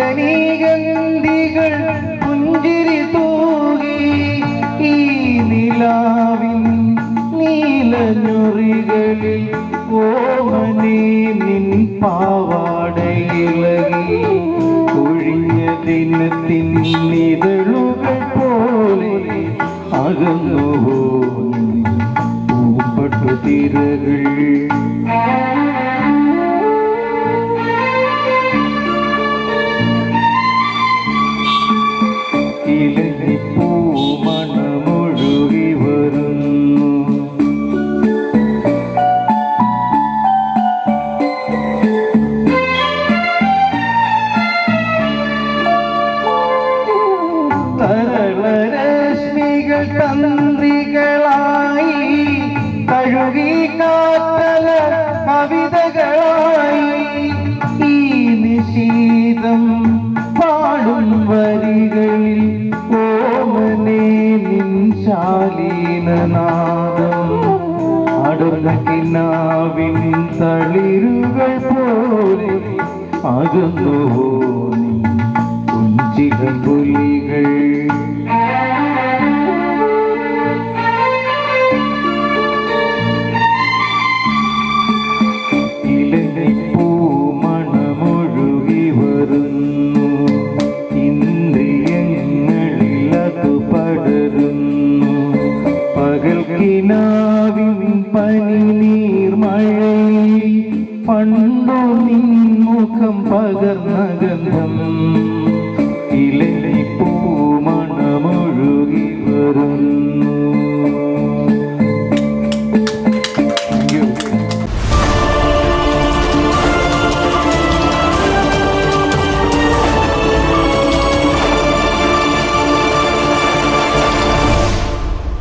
രജനീഗന്ധികൾ പുഞ്ചിരി തൂകി ഈ നിലാവിൻ നീലഞ്ഞൊറികളിൽ ഓമനേ നിൻ പാവാടയിളകി ഒഴിഞ്ഞ ദിനത്തിൻ നിതളുകൾ പോലെ അകന്നുവോ പൂമ്പട്ടു തിരകൾ. ശാലീനനാദം. അടർന്ന കിന്നാവിൻ തളിരുകൾ പോലെ അകന്നു നീ? കുഞ്ചിക പുലികൾ പണ്ടോ നിൻ മുഖം പകർന്ന ഗന്ധം. ഇലേ